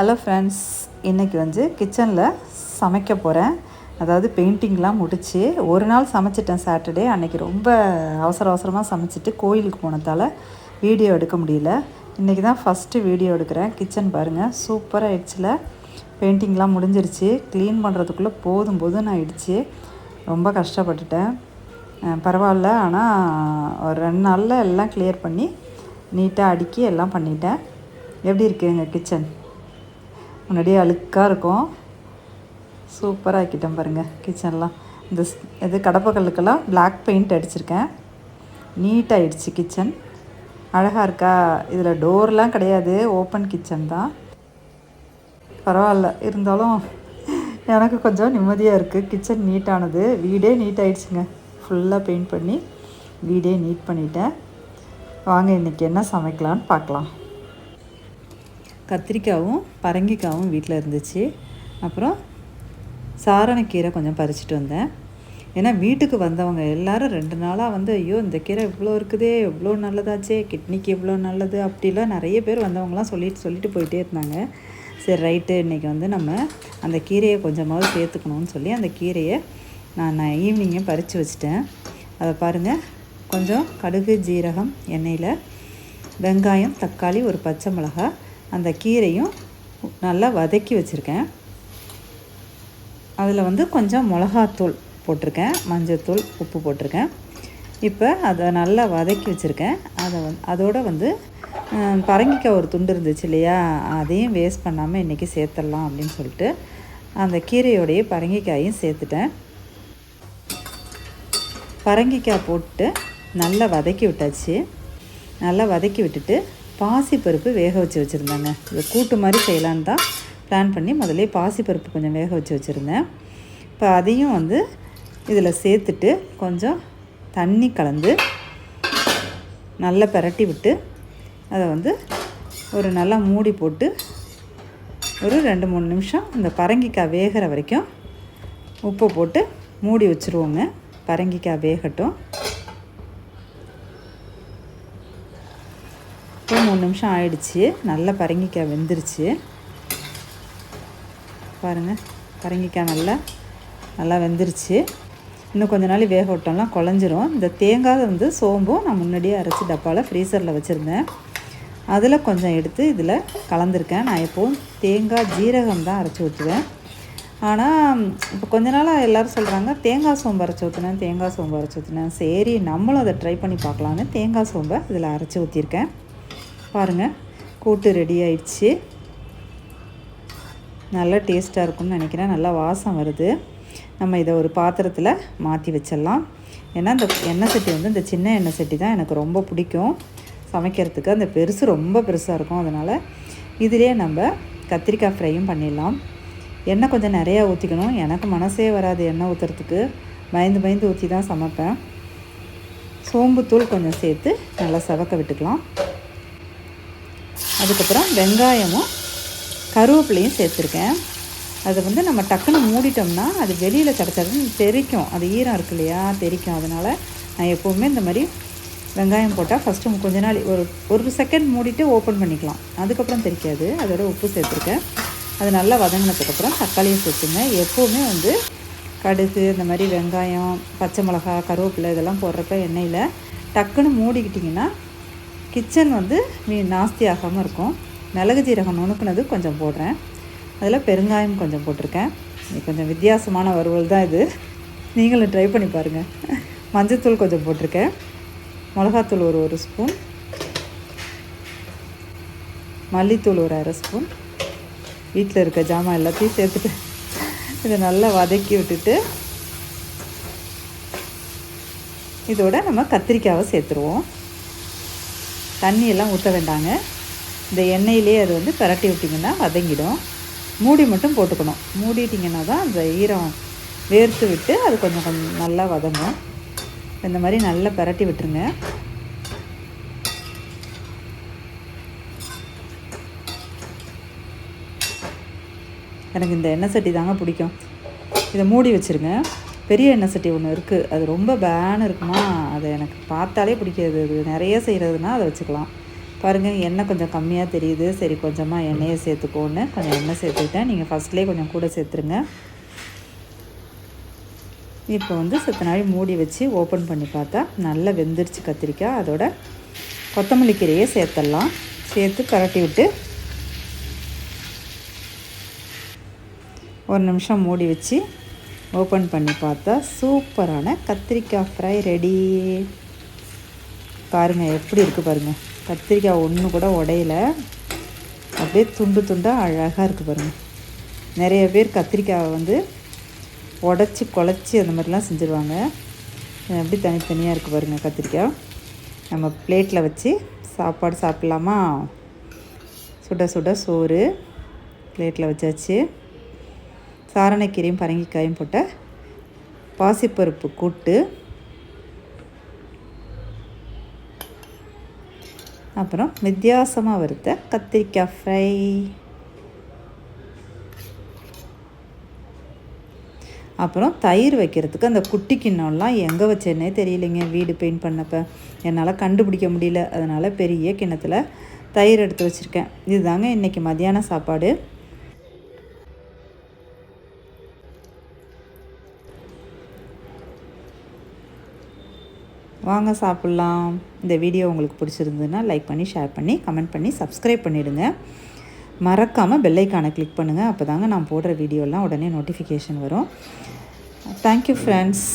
Hello friends இன்றைக்கி வந்து கிச்சனில் சமைக்க போகிறேன் அதாவது பெயிண்டிங்லாம் முடித்து ஒரு நாள் சமைச்சிட்டேன் சாட்டர்டே அன்றைக்கி ரொம்ப அவசர அவசரமாக சமைச்சிட்டு கோயிலுக்கு போனதால் வீடியோ எடுக்க முடியல. இன்றைக்கி தான் ஃபஸ்ட்டு வீடியோ எடுக்கிறேன். கிச்சன் பாருங்கள் சூப்பராக ஆயிடுச்சுல. பெயிண்டிங்லாம் முடிஞ்சிருச்சு. க்ளீன் பண்ணுறதுக்குள்ளே போதும் போதும் ஆயிடுச்சு. ரொம்ப கஷ்டப்பட்டுட்டேன். பரவாயில்ல. ஆனால் ஒரு ரெண்டு நாளில் எல்லாம் கிளியர் பண்ணி நீட்டாக அடுக்கி எல்லாம் பண்ணிட்டேன். எப்படி இருக்குது எங்கள் கிச்சன் முன்னாடியே அழுக்காக இருக்கும். சூப்பராக ஆக்கிட்டேன் பாருங்கள் கிச்சன்லாம் இந்த ஸ்- இது கடப்பக்கல்லுக்கெல்லாம் பிளாக் பெயிண்ட் அடிச்சிருக்கேன். நீட்டாகிடுச்சு கிச்சன் அழகாக இருக்கா? இதில் டோர்லாம் கிடையாது ஓப்பன் கிச்சன் தான். பரவாயில்ல இருந்தாலும் எனக்கு கொஞ்சம் நிம்மதியாக இருக்குது கிச்சன் நீட்டானது வீடே நீட்டாயிடுச்சுங்க ஃபுல்லாக பெயிண்ட் பண்ணி வீடே நீட் பண்ணிட்டேன். வாங்க இன்றைக்கி என்ன சமைக்கலான்னு பார்க்கலாம். கத்திரிக்காவும் பரங்கிக்காவும் வீட்டில் இருந்துச்சு. அப்புறம் சாரணக்கீரை கொஞ்சம் பறிச்சிட்டு வந்தேன். ஏன்னா வீட்டுக்கு வந்தவங்க எல்லாரும் ரெண்டு நாளாக வந்து ஐயோ இந்த கீரை இவ்வளோ இருக்குதே இவ்வளோ நல்லதாச்சே கிட்னிக்கு இவ்வளோ நல்லது அப்படிலாம் நிறைய பேர் வந்தவங்களாம் சொல்லிட்டு சொல்லிட்டு போயிட்டே இருந்தாங்க. சரி ரைட்டு இன்றைக்கி வந்து நம்ம அந்த கீரையை கொஞ்சமாவது சேர்த்துக்கணும்னு சொல்லி அந்த கீரையை நான் நான் ஈவினிங்கே பறித்து வச்சிட்டேன். அதை பாருங்கள் கொஞ்சம் கடுகு ஜீரகம் எண்ணெயில் வெங்காயம் தக்காளி ஒரு பச்சை மிளகாய் அந்த கீரையும் நல்லா வதக்கி வச்சுருக்கேன். அதில் வந்து கொஞ்சம் மிளகாத்தூள் போட்டிருக்கேன். மஞ்சத்தூள் உப்பு போட்டிருக்கேன். இப்போ அதை நல்லா வதக்கி வச்சுருக்கேன். அதை வந் அதோடு வந்து பரங்கிக்காய் ஒரு துண்டு இருந்துச்சு இல்லையா? அதையும் வேஸ்ட் பண்ணாமல் இன்றைக்கி சேர்த்துடலாம் அப்படின்னு சொல்லிட்டு அந்த கீரையோடைய பரங்கிக்காயும் சேர்த்துட்டேன். பரங்கிக்காய் போட்டு நல்லா வதக்கி விட்டாச்சு. நல்லா வதக்கி விட்டுட்டு பாசிப்பருப்பு வேக வச்சு வச்சுருந்தேங்க. இது கூட்டு மாதிரி செய்யலான்னு தான் பிளான் பண்ணி முதல்ல பாசிப்பருப்பு கொஞ்சம் வேக வச்சு வச்சுருந்தேன். இப்போ அதையும் வந்து இதில் சேர்த்துட்டு கொஞ்சம் தண்ணி கலந்து நல்லா பிரட்டி விட்டு அதை வந்து ஒரு நல்லா மூடி போட்டு ஒரு ரெண்டு மூணு நிமிஷம் இந்த பரங்கிக்காய் வேகிற வரைக்கும் உப்பு போட்டு மூடி வச்சுருவோங்க. பரங்கிக்காய் வேகட்டும் இப்போ மூணு நிமிஷம் ஆயிடுச்சு. நல்லா பரங்கிக்காய் வெந்துருச்சு. பாருங்கள் பரங்கிக்காய் நல்லா நல்லா வெந்துருச்சு. இன்னும் கொஞ்ச நாள் வேக விட்டோம்லாம் குழஞ்சிரும். இந்த தேங்காய் வந்து சோம்பும் நான் முன்னாடியே அரைச்சி டப்பாவில் ஃப்ரீசரில் வச்சுருந்தேன். அதில் கொஞ்சம் எடுத்து இதில் கலந்துருக்கேன். நான் எப்போவும் தேங்காய் ஜீரகம் தான் அரைச்சி ஊற்றுவேன் ஆனால் இப்போ கொஞ்ச நாளாக எல்லோரும் சொல்கிறாங்க தேங்காய் சோம்பு அரைச்சி ஊற்றினேன் தேங்காய் சோம்பு அரைச்சி ஊற்றினேன் சரி நம்மளும் அதை ட்ரை பண்ணி பார்க்கலான்னு தேங்காய் சோம்பை இதில் அரைச்சி ஊற்றிருக்கேன் பாருங்கள் கூட்டு ரெடி ஆயிடுச்சு. நல்லா டேஸ்ட்டாக இருக்கும்னு நினைக்கிறேன். நல்லா வாசம் வருது. நம்ம இதை ஒரு பாத்திரத்தில் மாற்றி வச்சிடலாம். ஏன்னா இந்த எண்ணெய் சட்டி வந்து இந்த சின்ன எண்ணெய் சட்டி தான் எனக்கு ரொம்ப பிடிக்கும். சமைக்கிறதுக்கு அந்த பெருசு ரொம்ப பெருசாக இருக்கும். அதனால் இதிலே நம்ம கத்திரிக்காய் ஃப்ரையும் பண்ணிடலாம். எண்ணெய் கொஞ்சம் நிறையா ஊற்றிக்கணும் எனக்கு மனசே வராது எண்ணெய் ஊற்றுறதுக்கு பயந்து பயந்து ஊற்றி தான் சமைப்பேன். சோம்புத்தூள் கொஞ்சம் சேர்த்து நல்லா சவக்க விட்டுக்கலாம். அதுக்கப்புறம் வெங்காயமும் கருவேப்பிலையும் சேர்த்துருக்கேன். அதை வந்து நம்ம டக்குன்னு மூடிட்டோம்னா அது வெளியில் கிடச்சதுன்னு தெரிக்கும். அது ஈரம் இருக்கு இல்லையா? தெரிக்கும். அதனால் நான் எப்போவுமே இந்த மாதிரி வெங்காயம் போட்டால் ஃபஸ்ட்டு கொஞ்ச நாள் ஒரு ஒரு செகண்ட் மூடிட்டு ஓப்பன் பண்ணிக்கலாம். அதுக்கப்புறம் தெரிக்காது. அதோட உப்பு சேர்த்துருக்கேன். அது நல்லா வதங்கினதுக்கப்புறம் தக்காளியை சேர்த்துங்க. எப்போவுமே வந்து கடுகு இந்த மாதிரி வெங்காயம் பச்சை மிளகா கருவேப்பிலை இதெல்லாம் போடுறப்ப எண்ணெயில் டக்குன்னு மூடிக்கிட்டிங்கன்னா கிச்சன் வந்து மீ நாஸ்தி ஆகாமல் இருக்கும். மிளகு ஜீரகம் நுணுக்குனது கொஞ்சம் போடுறேன். அதில் பெருங்காயம் கொஞ்சம் போட்டிருக்கேன். இது கொஞ்சம் வித்தியாசமான வறுவல் தான் இது. நீங்களும் ட்ரை பண்ணி பாருங்கள் மஞ்சத்தூள் கொஞ்சம் போட்டிருக்கேன். மிளகாத்தூள் ஒரு ஒரு ஸ்பூன். மல்லித்தூள் ஒரு அரை ஸ்பூன். வீட்டில் இருக்க ஜாமான் எல்லாத்தையும் சேர்த்துட்டு இதை நல்லா வதக்கி விட்டுட்டு இதோட நம்ம கத்திரிக்காவை சேர்த்துருவோம். தண்ணியெல்லாம் ஊற்ற வேண்டாங்க. இந்த எண்ணெயிலே அது வந்து பரட்டி விட்டிங்கன்னா வதங்கிடும். மூடி மட்டும் போட்டுக்கணும். மூடிட்டிங்கன்னா தான் அந்த ஈரம் வேர்த்து விட்டு அது கொஞ்சம் கொஞ்சம் நல்லா வதங்கும். இந்த மாதிரி நல்லா பரட்டி விட்டுருங்க. எனக்கு இந்த எண்ணெய் சட்டி தாங்க பிடிக்கும். இதை மூடி வச்சுருங்க. பெரிய எண்ணெய் சட்டி ஒன்று இருக்குது அது ரொம்ப பேன் இருக்குமா? அது எனக்கு பார்த்தாலே பிடிக்காது. அது நிறைய செய்கிறதுனா அதை வச்சுக்கலாம். பாருங்கள் எண்ணெய் கொஞ்சம் கம்மியாக தெரியுது. சரி கொஞ்சமாக எண்ணெயை சேர்த்துக்கோன்னு கொஞ்சம் எண்ணெய் சேர்த்துக்கிட்டேன். நீங்கள் ஃபஸ்ட்லேயே கொஞ்சம் கூட சேர்த்துருங்க. இப்போ வந்து சத்த நாள் மூடி வச்சு ஓப்பன் பண்ணி பார்த்தா நல்லா வெந்துருச்சு கத்திரிக்காய். அதோட கொத்தமல்லி கீரையை சேர்த்துடலாம். சேர்த்து கரட்டி விட்டு ஒரு நிமிஷம் மூடி வச்சு ஓப்பன் பண்ணி பார்த்தா சூப்பரான கத்திரிக்காய் ஃப்ரை ரெடி பாருங்கள் எப்படி இருக்குது பாருங்கள் கத்திரிக்காய் ஒன்று கூட உடையில. அப்படியே துண்டு துண்டாக அழகாக இருக்குது பாருங்கள் நிறைய பேர் கத்திரிக்காயை வந்து உடச்சி குழச்சி அந்த மாதிரிலாம் செஞ்சுருவாங்க. எப்படி தனித்தனியாக இருக்குது பாருங்கள் கத்திரிக்காய். நம்ம பிளேட்டில் வச்சு சாப்பாடு சாப்பிட்லாமா? சுட சுட சோறு பிளேட்டில் வச்சாச்சு. சாரணக்கீரையும் பரங்கிக்காயும் போட்ட பாசிப்பருப்பு கூட்டு. அப்புறம் வித்தியாசமாக வறுத்த கத்திரிக்காய் ஃப்ரை அப்புறம் தயிர் வைக்கிறதுக்கு அந்த குட்டி கிண்ணம்லாம் எங்கே வச்சேன்னே தெரியலைங்க வீடு பெயிண்ட் பண்ணப்போ. என்னால் கண்டுபிடிக்க முடியல. அதனால் பெரிய கிண்ணத்தில் தயிர் எடுத்து வச்சுருக்கேன். இதுதாங்க இன்றைக்கி மதியான சாப்பாடு. வாங்க சாப்பிட்லாம். இந்த வீடியோ உங்களுக்கு பிடிச்சிருந்ததுன்னா லைக் பண்ணி ஷேர் பண்ணி கமெண்ட் பண்ணி சப்ஸ்கிரைப் பண்ணிவிடுங்க மறக்காமல் பெல்லைக்கானை கிளிக் பண்ணுங்கள் அப்போ தாங்க நான் போடுற வீடியோலாம் உடனே நோட்டிஃபிகேஷன் வரும். Thank you friends